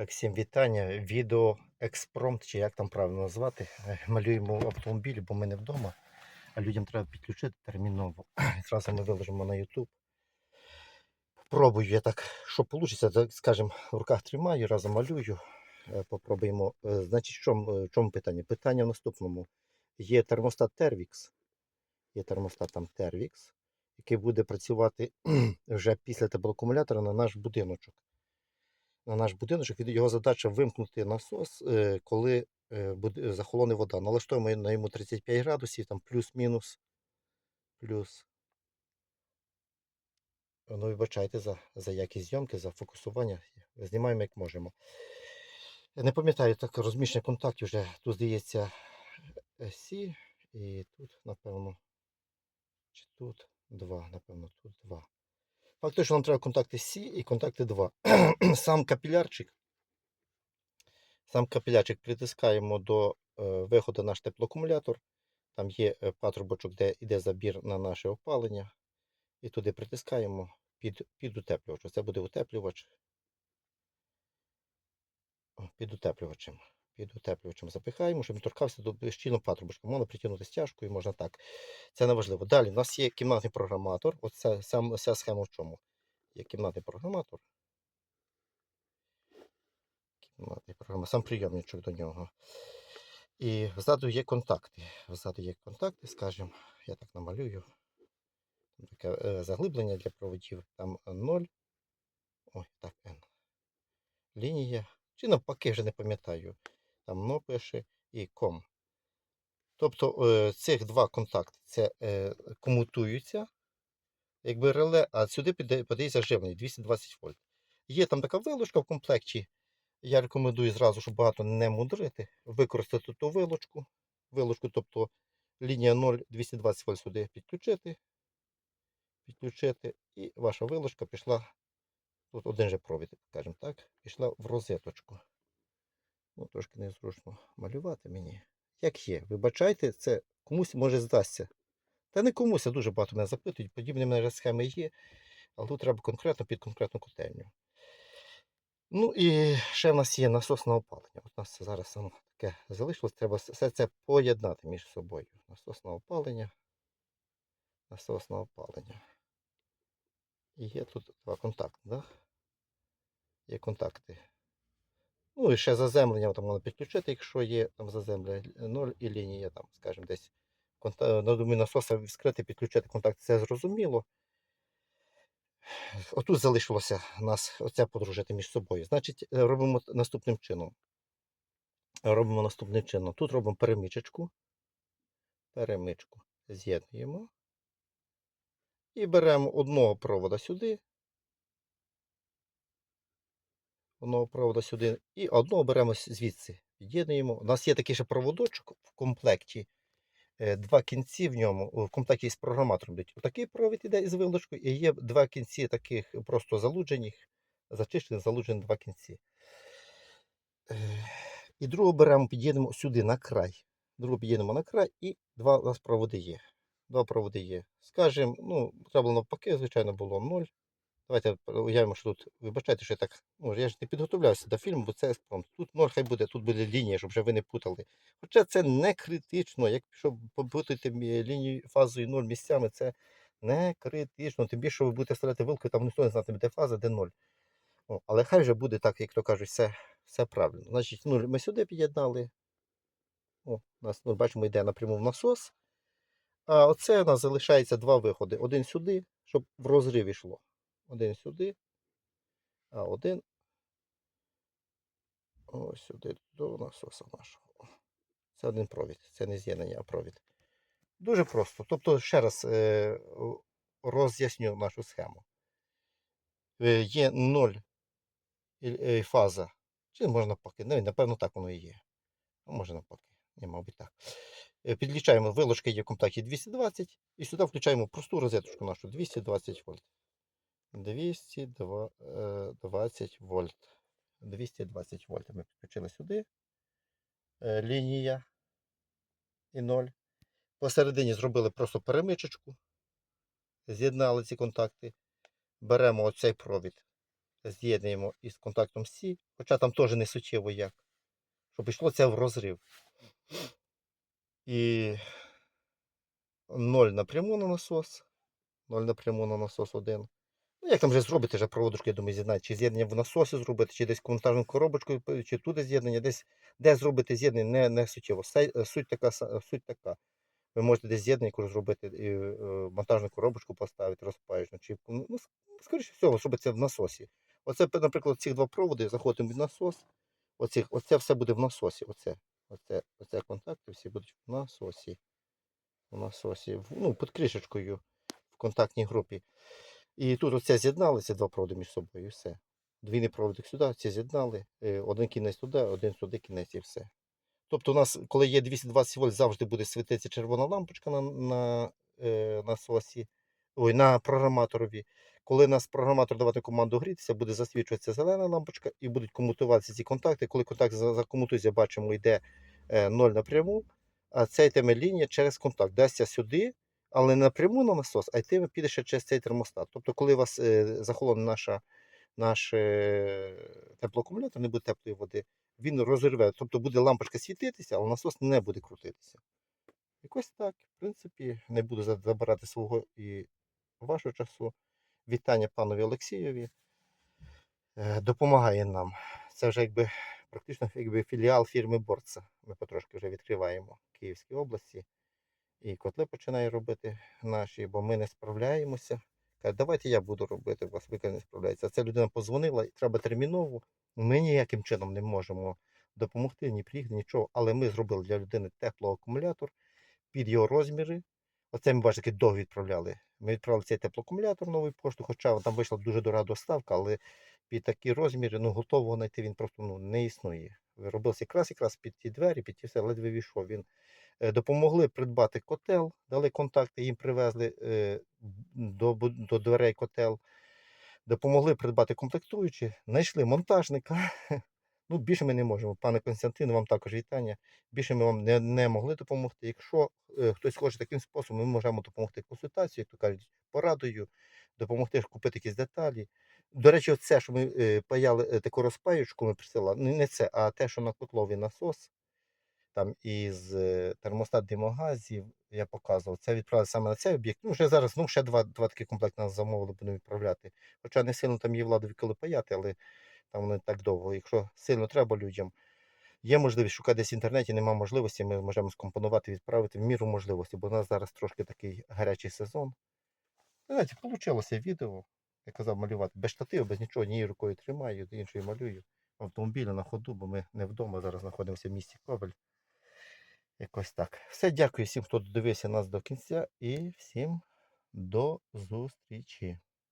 Так, всім вітання. Відео експромт, чи як там правильно назвати. Малюємо автомобіль, бо ми не вдома, а людям треба підключити терміново. Зразу ми виложимо на YouTube. Пробую я так, що вийде, скажімо, в руках тримаю, разом малюю. Е, Попробуємо. Е, Значить, в чому, чому питання? Питання в наступному. Є термостат Tervix. Є термостат там Tervix, який буде працювати вже після теплоакумулятора на наш будиночок на наш будиночок. Його задача вимкнути насос, е, коли е, буде- захолоне вода. Налаштуємо на йому 35 градусів, там плюс-мінус. Плюс. Ну, вибачайте за, за якість зйомки, за фокусування. Знімаємо як можемо. Не пам'ятаю так розміщення контактів вже. Тут здається Сі, і тут, напевно, чи тут два, напевно, тут два. Факт, що нам треба контакти Сі і контакти 2. Сам капілярчик. Сам капілярчик притискаємо до е, виходу наш теплоакумулятор. Там є е, патрубочок, де йде забір на наше опалення. І туди притискаємо під, під утеплювач. Це буде утеплювач. Під утеплювачем. Під утеплювачем запихаємо, щоб він торкався до щільно патрубочка. Можна притягнути стяжкою, можна так. Це не важливо. Далі, в нас є кімнатний програматор. Оце сам, ця схема в чому? Є кімнатний програматор. Кімнатний програматор, сам прийомничок до нього. І ззаду є контакти. Ззаду є контакти, скажімо, я так намалюю. Таке е, заглиблення для проводів. Там 0. Ой, так, N. Лінія. Чи навпаки, вже не пам'ятаю. Там но пише і ком. Тобто е, цих два контакти це е, комутуються, якби реле, а сюди подається живлення 220 вольт. Є там така вилучка в комплекті. Я рекомендую зразу, щоб багато не мудрити, використати ту вилучку. Вилучку, тобто лінія 0 220 вольт сюди підключити. Підключити, і ваша вилучка пішла. Тут один же провід, скажімо так, пішла в розеточку. Ну, трошки незручно малювати мені. Як є, вибачайте, це комусь може здасться. Та не комусь, а дуже багато мене запитують, подібні мене схеми є, але тут треба конкретно під конкретну котельню. Ну і ще в нас є насосне опалення. От у нас зараз саме таке залишилось. Треба все це поєднати між собою. Насосне опалення. Насосне опалення. І є тут два контакти, да? Є контакти. Ну і ще заземлення там можна підключити, якщо є там заземлення 0 і лінія, там, скажімо, десь на думі насоса відкрити, підключити контакт, це зрозуміло. Отут залишилося нас оце подружити між собою. Значить, е, робимо наступним чином. Робимо наступним чином. Тут робимо перемичечку. Перемичку з'єднуємо. І беремо одного провода сюди. Одного провода сюди. І одного беремо звідси. Під'єднуємо. У нас є такий ще проводочок в комплекті. е, Два кінці в ньому, в комплекті з програматором йдуть. Отакий провід іде із вилочкою, і є два кінці таких просто залуджених, зачищених, залуджених два кінці. Е, І другого беремо, під'єднемо сюди на край. Другого під'єднемо на край і два у нас проводи є. Два проводи є. Скажемо, ну, треба навпаки, звичайно, було 0. Давайте уявимо, що тут, вибачайте, що я так, ну, я ж не підготовлявся до фільму, бо це експромт. Тут 0 хай буде, тут буде лінія, щоб вже ви не путали. Хоча це не критично, якщо мі- лінію фазою 0 місцями, це не критично. Тим більше ви будете стріляти вилкою, там ніхто не знатиме, де фаза, де 0. О, але хай вже буде так, як то кажуть, все, все правильно. Значить, 0 ми сюди під'єднали. О, нас, ну, бачимо, йде напряму в насос. А оце у нас залишається два виходи. Один сюди, щоб в розрив йшло. Один сюди, а один ось сюди до насоса нашого. Це один провід. Це не з'єднання, а провід. Дуже просто. Тобто, ще раз е, роз'ясню нашу схему. Е, Є 0 і- і фаза. Чи можна навпаки? Ну, напевно, так воно і є. А може навпаки. Ні, мабуть, так. Е, Підключаємо, виложка є в комплекті 220 і сюди включаємо просту розеточку нашу 220 вольт. 220 вольт. 220 вольт ми підключили сюди. Е, Лінія і 0. Посередині зробили просто перемичечку. З'єднали ці контакти. Беремо оцей провід. з'єднуємо із контактом С, хоча там теж не суттєво як, щоб йшло це в розрив. І 0 напряму на насос, 0 напряму на насос 1. Ну, як там вже зробити, вже проводочку, я думаю, з'єднати, чи з'єднання в насосі зробити, чи десь коментарну коробочку, чи туди з'єднання, десь де зробити з'єднання, не, не суттєво. Е, Суть така, суть така. Ви можете десь з'єднання зробити, і, е, монтажну коробочку поставити, розпаючну, чи ну, ну, скоріше всього, зробити це в насосі. Оце, наприклад, ці два проводи, заходимо в насос, оцих, оце все буде в насосі. Оце, оце, оце контакти всі будуть в насосі. В насосі, ну, під кришечкою в контактній групі. І тут оце з'єднали, два проводи між собою, і все. Двійний проводик сюди, ці з'єднали, е, один кінець туди, один сюди кінець і все. Тобто у нас, коли є 220 вольт, завжди буде світитися червона лампочка на, на е, насосі, ой, на програматорові. Коли нас програматор давати команду грітися, буде засвічуватися зелена лампочка і будуть комутуватися ці контакти. Коли контакт за- закомутується, бачимо, йде е, 0 напряму, а ця йтиме лінія через контакт. Дасться сюди, але напряму на насос, а йтиме піде ще через цей термостат. Тобто, коли у вас е, захолоне наша, наш е, теплоакумулятор, не буде теплої води, він розірве. Тобто буде лампочка світитися, але насос не буде крутитися. Якось так. В принципі, не буду забирати свого і вашого часу. Вітання панові Олексієві. Е, Допомагає нам. Це вже якби практично якби філіал фірми Борца. Ми потрошки вже відкриваємо в Київській області. І котли починає робити наші, бо ми не справляємося. Каже, давайте я буду робити, у вас ви не справляється. Ця людина позвонила, і треба терміново. Ми ніяким чином не можемо допомогти, ні приїхати, нічого. Але ми зробили для людини теплоакумулятор під його розміри. Оце ми бачите, довго відправляли. Ми відправили цей теплоакумулятор новою пошту, хоча там вийшла дуже дорога доставка, але під такі розміри, ну, готового знайти він просто ну, не існує. Робився якраз якраз під ті двері, під ті все, ледве війшов. Він допомогли придбати котел, дали контакти, їм привезли е, до, до дверей котел, допомогли придбати комплектуючі, знайшли монтажника. Ну, більше ми не можемо. Пане Константину, вам також вітання. Більше ми вам не, не могли допомогти. Якщо е, хтось хоче таким способом, ми можемо допомогти консультацією, як то кажуть, порадою, допомогти купити якісь деталі. До речі, це, що ми е, паяли е, таку розпаючку, ми присилали, не це, а те, що на котловий насос, там із е, термостат димогазів, я показував, це відправили саме на цей об'єкт. Ну, вже зараз, ну, ще два, два такі комплекти нас замовили, будемо відправляти. Хоча не сильно там є владу коли паяти, але там вони так довго. Якщо сильно треба людям, є можливість шукати десь в інтернеті, немає можливості, ми можемо скомпонувати, відправити в міру можливості, бо у нас зараз трошки такий гарячий сезон. Знаєте, вийшло відео, я казав, малювати без штативу, без нічого, однією рукою тримаю, іншою малюю. Автомобілі на ходу, бо ми не вдома, зараз знаходимося в місті Ковель. Якось так. Все, дякую всім, хто додивився нас до кінця, і всім до зустрічі.